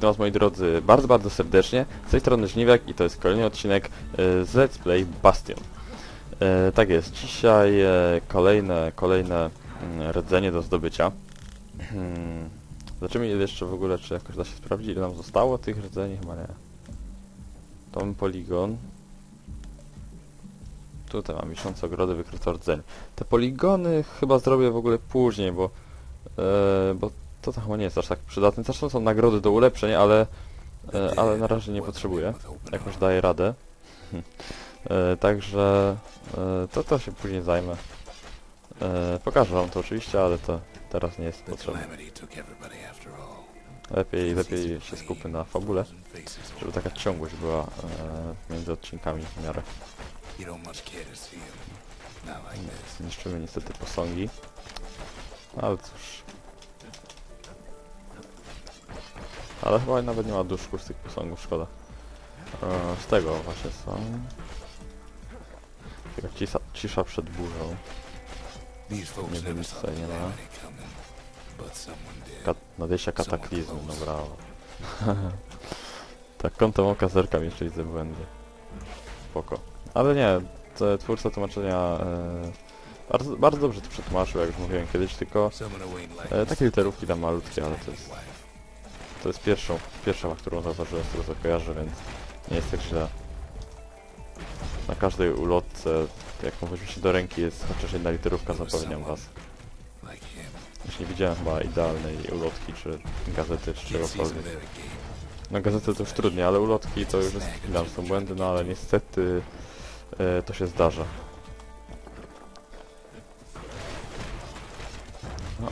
witam was moi drodzy bardzo, bardzo serdecznie. Z tej strony Żniwiak i to jest kolejny odcinek e, z Let's Play Bastion. E, tak jest, dzisiaj e, kolejne, kolejne mm, rdzenie do zdobycia. Hmm. Zobaczymy jeszcze w ogóle, czy jakoś da się sprawdzić, ile nam zostało tych rdzeni, chyba nie. Tom poligon. Tutaj mam miesiąc ogrody wykryto rdzeń. Te poligony chyba zrobię w ogóle później, bo, bo to tam chyba nie jest aż tak przydatne. Zresztą są nagrody do ulepszeń, ale, e, ale na razie nie potrzebuję. Jakoś daję radę. e, także e, to, to się później zajmę. Pokażę wam to oczywiście, ale to teraz nie jest potrzebne. Lepiej, lepiej się skupmy na fabule, żeby taka ciągłość była między odcinkami w miarę. You don't much care to see him. Not like this. Niszczymy niestety posągi. Ale cóż. Ale chyba nawet nie ma duszku z tych posągów, szkoda. E, z tego właśnie są. Taka cisza, cisza przed burzą. Nie wiem, co the nie ma. calamity coming, but someone did. Ka nadejścia kataklizmu, no brawo. tak kątem oka zerkam jeszcze widzę błędy. Spoko. Ale nie, te, twórca tłumaczenia e, bardzo, bardzo dobrze to przetłumaczył, jak już mówiłem kiedyś, tylko E, takie literówki tam malutkie, ale to jest. To jest pierwszą, pierwsza, którą zauważyłem, z co kojarzę, więc nie jest tak źle. Na każdej ulotce, jak weźmie się do ręki, jest chociaż jedna literówka, zapewniam was. Już nie widziałem chyba idealnej ulotki, czy gazety, czy czegokolwiek. No gazety to już trudniej, ale ulotki to już jest chwila, są błędy, no ale niestety e, to się zdarza. No,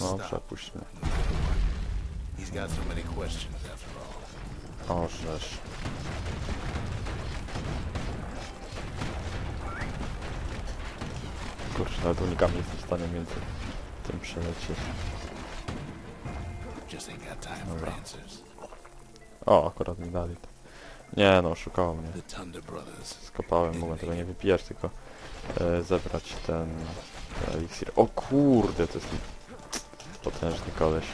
no stop. przepuśćmy. Got so many questions after all. O, żeż. Kurczę, nawet unikami jestem w stanie między tym przelecieć. Dobra. O, akurat mi dali to. Nie no, szukało mnie. Skopałem, mogłem tego nie wypijać, tylko e, zebrać ten eliksir. O kurde, to jest potężny koleś.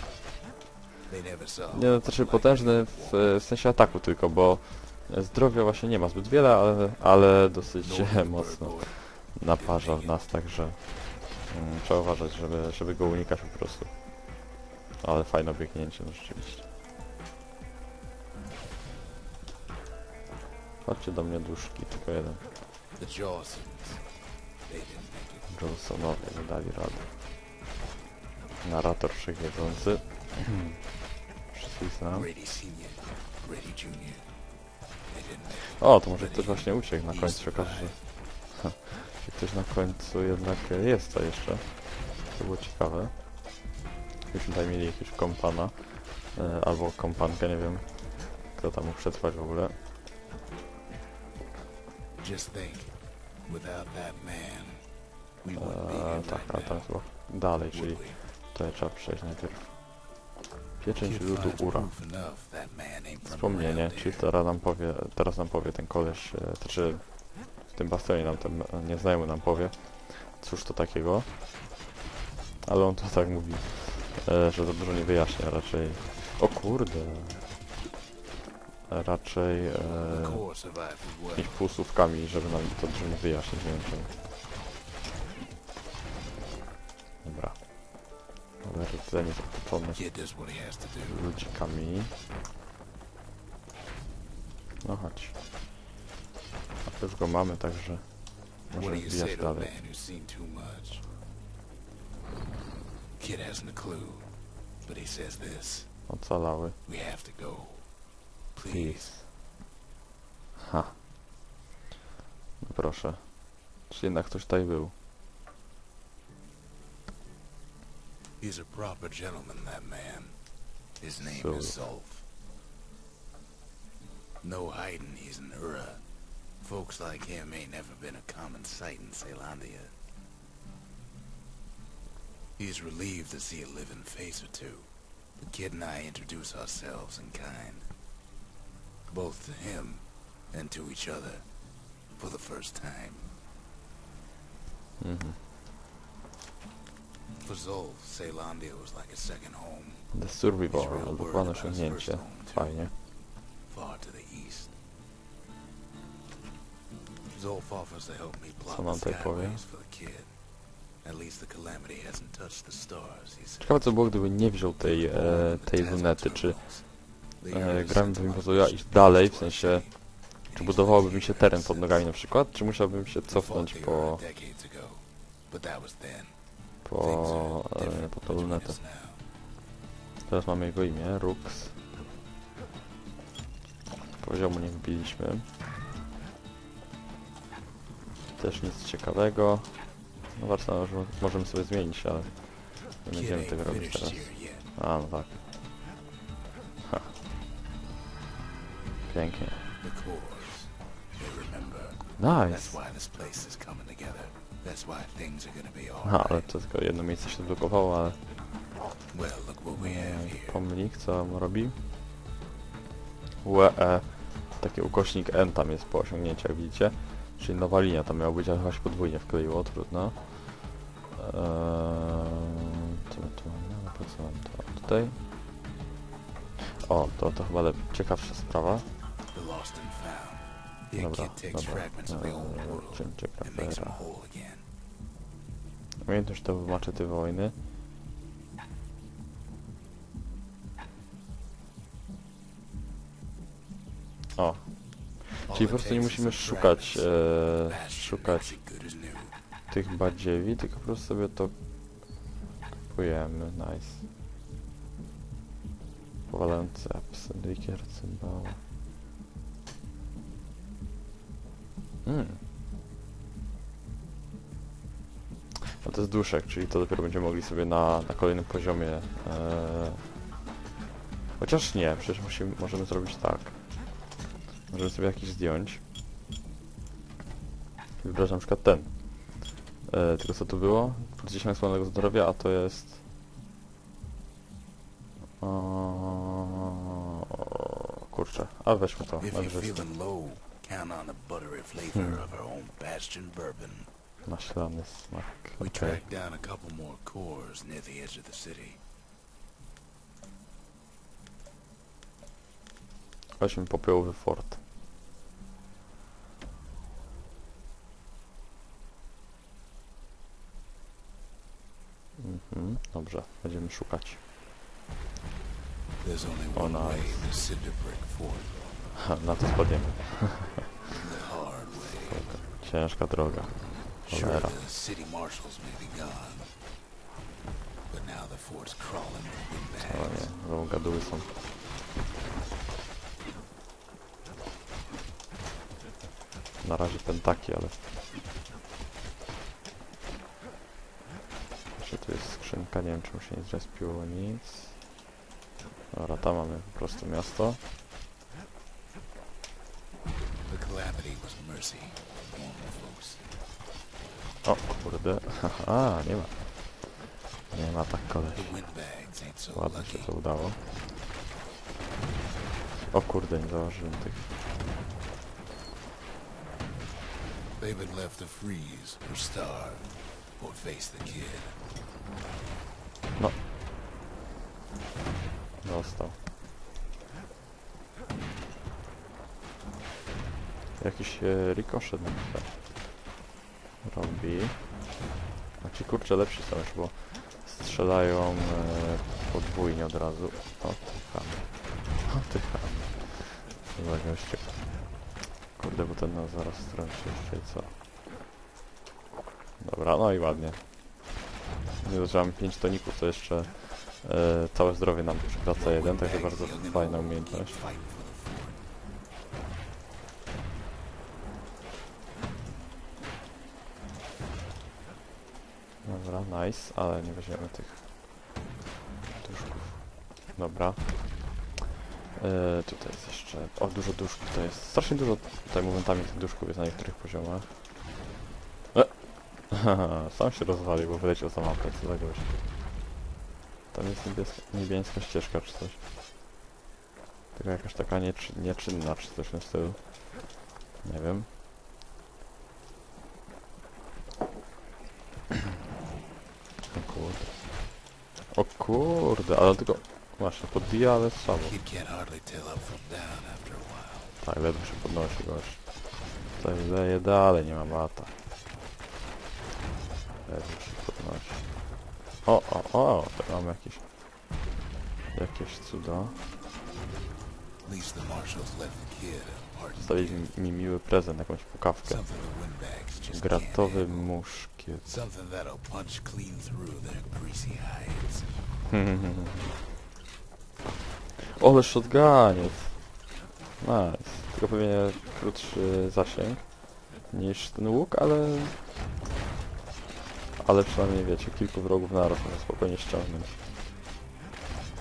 Nie, no, znaczy potężny w, w sensie ataku tylko, bo zdrowia właśnie nie ma zbyt wiele, ale, ale dosyć mocno naparza w nas, także mm, trzeba uważać, żeby, żeby go unikać po prostu. Ale fajne biegnięcie, no rzeczywiście. Chodźcie do mnie duszki, tylko jeden. Johnsonowie nie dali rady. Narrator wszechwiedzący. O, to może ktoś właśnie uciekł na końcu, się okaże, że... Ha, że ktoś na końcu jednak jest to jeszcze. To było ciekawe. Już tutaj mieli jakiegoś kompana. E, albo kompankę, nie wiem. Kto tam mógł przetrwać w ogóle. Just think. Without that man, we wouldn't be here E, tak, a tam chyba dalej, czyli tutaj trzeba przejść najpierw. Pieczęć ludu Ura. Wspomnienie, czyli teraz nam powie, teraz nam powie ten koleś, e, znaczy w tym bastionie nam ten e, nieznajomy nam powie, cóż to takiego. Ale on to tak mówi, e, że za dużo nie wyjaśnia, raczej... O kurde! Raczej e, jakimiś półsłówkami, żeby nam to dużo nie wyjaśnić, nie wiem czemu. Rdzenie do. ludzikami. No chodź. A już go mamy, także say wbijać dalej. Kid hasn't a clue, but he says this: Ocalały. We have to go. Please. Ha. No proszę. Czy jednak ktoś tutaj był? He's a proper gentleman, that man. His name So- is Zolf. No hiding he's an Ura. Folks like him ain't never been a common sight in Celandia. He's relieved to see a living face or two. The kid and I introduce ourselves in kind. Both to him and to each other. For the first time. Mhm. For Zol, Ceylondia was like a second home, The Survivor, albo plan osiągnięcie. Fajnie. Zolf offers to help me plot the tutaj powie? skyways for the kid. At least the calamity hasn't touched the stars, he said. Ciekawe co było, gdyby nie wziął tej, e, tej lunety, czy e, grałem bym pozwoliła iść dalej, w sensie czy budowałoby mi się teren pod nogami na przykład, czy musiałbym się cofnąć po, po, e, po tą lunetę. Teraz mamy jego imię, Rux. Poziomu nie wbiliśmy. Też nic ciekawego. No warto może- możemy sobie zmienić, ale nie będziemy tego robić teraz. A, no tak. Ha. Pięknie. Nice! Aha, ale to tylko jedno miejsce się blokowało, ale we e, pomnik co on robi? UE, taki ukośnik N tam jest po osiągnięciach, widzicie? Czyli nowa linia tam miała być, ale chyba się podwójnie wkleiło, trudno. Eee, co tu mamy? No co mam to? Tutaj? O, to, to chyba lepiej. ciekawsza sprawa. Dobra, dobra. Eee, czym ciekawe? Umiejętność to maczety wojny. O, czyli po prostu nie musimy szukać, e, szukać tych badziewi, tylko po prostu sobie to kupujemy. Nice. Powalający apsy, likier, cymbała. Mm. To jest duszek, czyli to dopiero będziemy mogli sobie na, na kolejnym poziomie. E... Chociaż nie, przecież musimy, możemy zrobić tak. Możemy sobie jakiś zdjąć. Wybrać na przykład ten. E, tylko co tu było? 10 słonego zdrowia, a to jest... O, kurczę, ale weźmy to. If you're feeling low, count on the buttery flavor of our own Bastion bourbon. Maślany smak. We tracked down a couple more cores near the edge of the city. Weźmy popiołowy fort. Mhm, dobrze, będziemy szukać. Nice. Ha, na to spadniemy. Ciężka droga. Cholera. O nie, znowu gaduły są. Na razie pentaki, ale... Jeszcze tu jest skrzynka, nie wiem czy mu się nie zrespiło, nic. Dobra, tam mamy po prostu miasto. The calamity was mercy. folks. O kurde, haha, nie ma. Nie ma tak koleś. Ładnie się to udało. O kurde, nie założyłem tych. They been left to freeze or starve or face the kid. No. Dostał. Jakiś e, rikoszet na chwilę. Robi. A ci kurczę lepsi są już, bo strzelają e, podwójnie od razu. O ty chamy. O ty. Kurde, bo ten nas zaraz strąci jeszcze co? Dobra, no i ładnie. Nie mamy 5 toników, to jeszcze e, całe zdrowie nam przywraca jeden, także bardzo fajna umiejętność. Fight for the fort. Dobra, nice, ale nie weźmiemy tych duszków. Dobra. E, tutaj jest jeszcze... O, dużo duszków to jest. Strasznie dużo tutaj momentami tych duszków jest na niektórych poziomach. E! Sam się rozwalił, bo wyleciał za mapę, co za gość. Tam jest niebieska, ścieżka czy coś. Tylko jakaś taka nieczyn, nieczynna czy coś w tym stylu. Nie wiem. O kurde. Kurde, ale tylko... Właśnie, podbija, ale while. Tak, ledwo się podnosi gość. Tak, leje dalej, nie ma lata. Ledwo się podnosi. O, o, o, tutaj mamy jakieś... Jakieś cuda. At least the marshals left the kid Zostawili mi, mi miły prezent, jakąś pukawkę. Gratowy muszkiet. Ole shotguniec. Nice. Tylko pewnie krótszy zasięg niż ten łuk, ale... Ale przynajmniej wiecie, kilku wrogów naraz można spokojnie ściągnąć.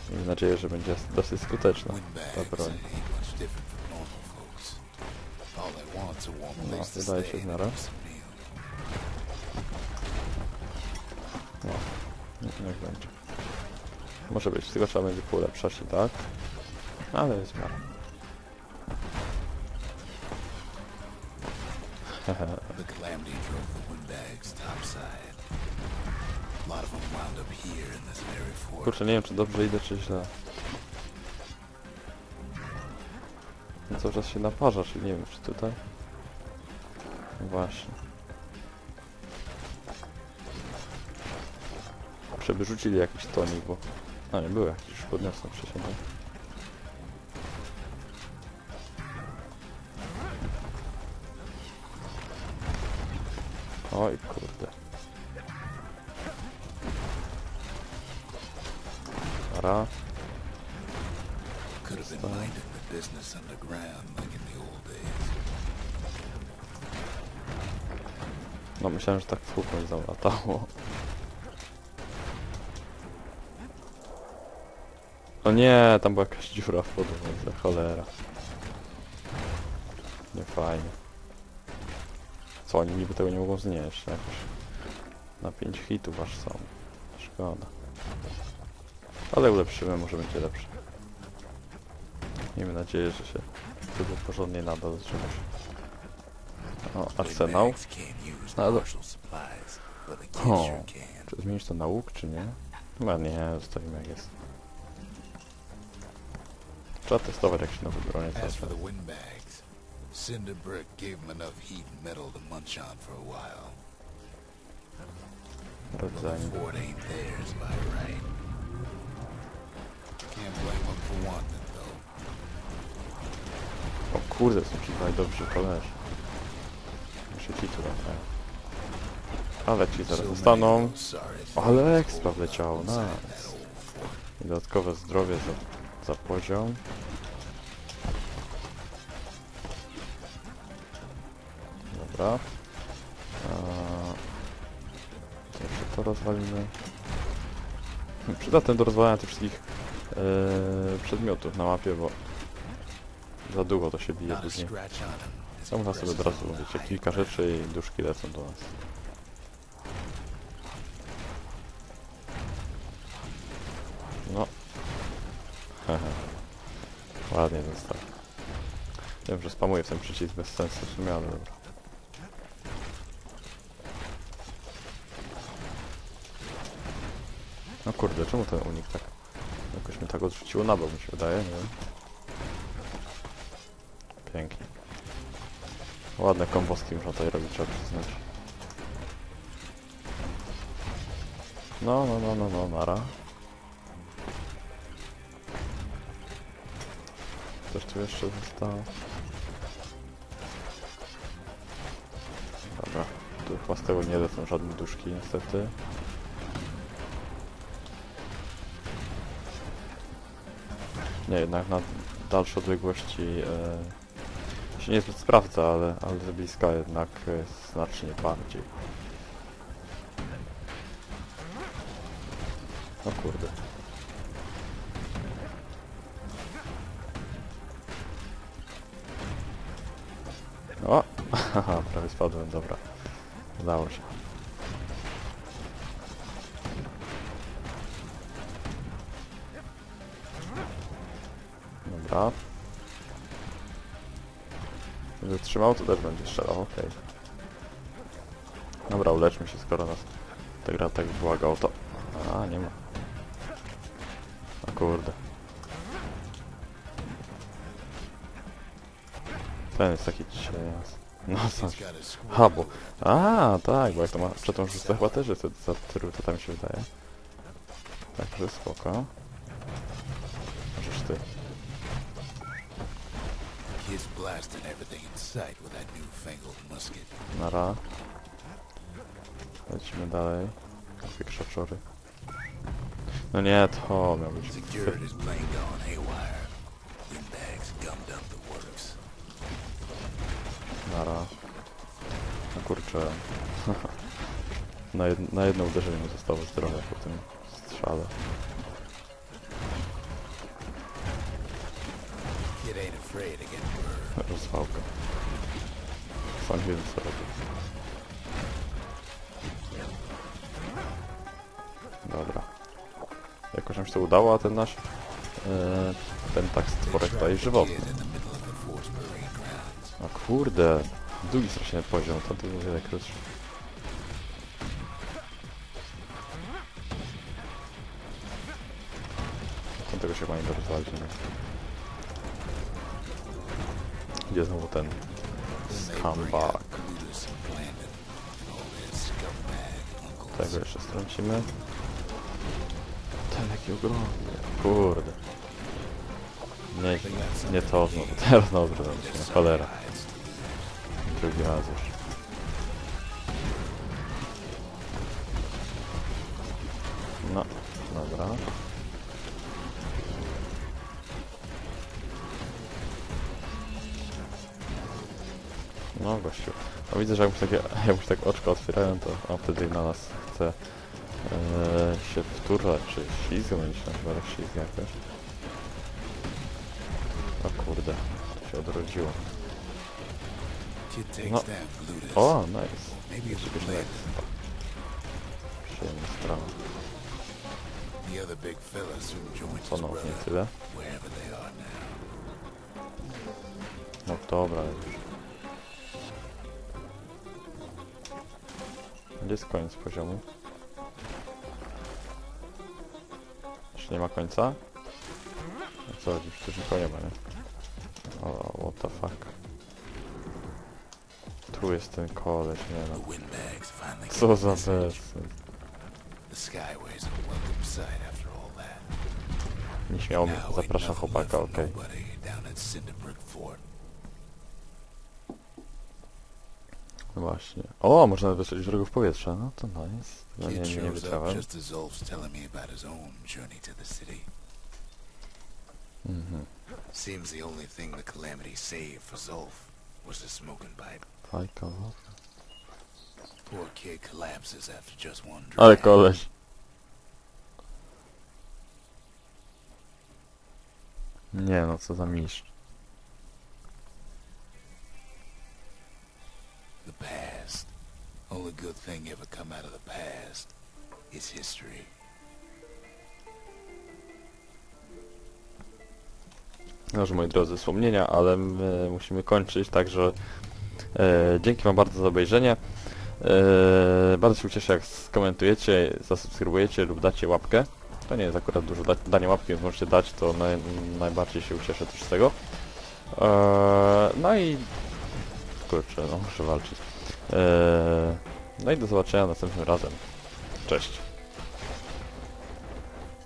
Miejmy nadzieję, że będzie dosyć skuteczna ta broń. No, stay się w miarę. No, niech będzie. Może być, tylko trzeba będzie polepszać i tak. Ale jest w miarę. The Calamity drove the windbags topside. A lot of them wound up here in this very fort. Kurczę, nie wiem czy dobrze idę, czy źle. Cały czas się naparza, czyli nie wiem, czy tutaj... No Właśnie. Żeby rzucili jakiś tonik, bo... A nie, były jakieś, już podniosłem. Oj, kurde. Ara. Could have been minding the business underground like in the old days. No myślałem, że tak w zalatało. No nie, tam była jakaś dziura w podłodze, cholera. Nie fajnie. Co, oni niby tego nie mogą znieść, jakoś. Na 5 hitów aż są. Szkoda. Ale ulepszymy, może będzie lepsze. Miejmy nadzieję, że się tego porządnie nada do. Supplies, but the kids O. Czy zmienić to na łuk, czy nie? Chyba nie, zostawimy jak jest. Trzeba testować jak się nowy bronie As for zacznie. the windbags, Cinder Brick gave them enough heat and metal to munch on for a while. Ain't theirs by right. Can't blame for wanting though. O kurde, są ci dwaj dobrzy Muszę ci tu tak. Ale ci zaraz zostaną. Ale ekstra wleciało, nice. I dodatkowe zdrowie za, za poziom. Dobra. Eee, jeszcze to rozwalimy. Przydatne do rozwalania tych wszystkich eee, przedmiotów na mapie, bo za długo to się bije później. Scratch on 'em as Ja he można sobie od razu, wiecie, kilka rzeczy i duszki lecą do nas. No. Ładnie został. Wiem, że spamuję ten przycisk bez sensu w sumie, ale dobra. No kurde, czemu ten unik tak... Jakoś mnie tak odrzuciło na bok, mi się wydaje, nie wiem. Pięknie. Ładne komboski można tutaj robić, trzeba przyznać. No, no, no, no, no, nara. Coś tu jeszcze zostało. Dobra, tu chyba z tego nie lecą żadne duszki niestety. Nie, jednak na dalsze odległości e, się niezbyt sprawdza, ale, ale z bliska jednak znacznie bardziej. O kurde. O! Prawie spadłem, dobra. Udało się. Dobra. Gdyby trzymał, to też będzie strzelał, okej. Dobra, uleczmy się, skoro nas ta gra tak błaga o to. A, nie ma. kurde. Ten jest taki dzisiaj jas. No squirrel Ha, bo... A, tak, bo jak to ma... Przed tą szóstą chyba też jest to tam mi się wydaje. Także spoko. Możesz ty. Blasting everything in sight with that newfangled musket. Nara. Lecimy dalej. Takie krzaczory. No nie, to miał być... Security's plane gone haywire. Gummed up the works. Nara. No kurczę. na, jed na jedno uderzenie mu zostało zdrowe po tym strzale. Rozwałka. Sam wiem co robię. Dobra. Jakoś nam się to udało, a ten nasz e, ten tak stworek daje żywotny. A kurde, długi strasznie poziom, to tu wiele krótszy. All his scumbag uncles. Tego jeszcze strącimy. Ten jaki ogromny. Kurde. Nie, nie to znowu, teraz znowu no cholera. Drugi raz już. No, dobra. No gościu. No widzę, że jakbyś takie, jakbyś tak oczko otwierają, to on wtedy na nas chce e, się wturlać, czy ślizgnąć, no chyba tak ślizga jakoś. O kurde, to się odrodziło. No. O, nice. Was Super Blandon. Przyjemna sprawa. Ponownie tyle. No dobra już. Gdzie jest koniec poziomu? Czy nie ma końca? No co, już też nikogo nie ma, nie? O, what the fuck. Tu jest ten koleś, nie no. Co za the message. bez. The Skyways a welcome sight after all that. Nieśmiało mnie zaprasza chłopaka, okej. nobody down at Cinderbrick Fort. No właśnie. O, można wystrzelić wrogów powietrza. No to nice. Tego nie, nie, nie wiedziałem. Mhm. Seems the only thing the Calamity saved for Zolf was the smoking pipe. Fajka, no. Poor kid collapses after just one drag. Ale koleś. Nie no, co za mistrz. The past. Only good thing ever come out of the past is history. Dobrze, moi drodzy, wspomnienia, ale my musimy kończyć, także e, dzięki Wam bardzo za obejrzenie. E, bardzo się ucieszę, jak skomentujecie, zasubskrybujecie lub dacie łapkę. To nie jest akurat dużo da, danie łapki, więc możecie dać, to naj, najbardziej się ucieszę też z tego. E, no i... Kurczę, no muszę walczyć. E, no i do zobaczenia następnym razem. Cześć.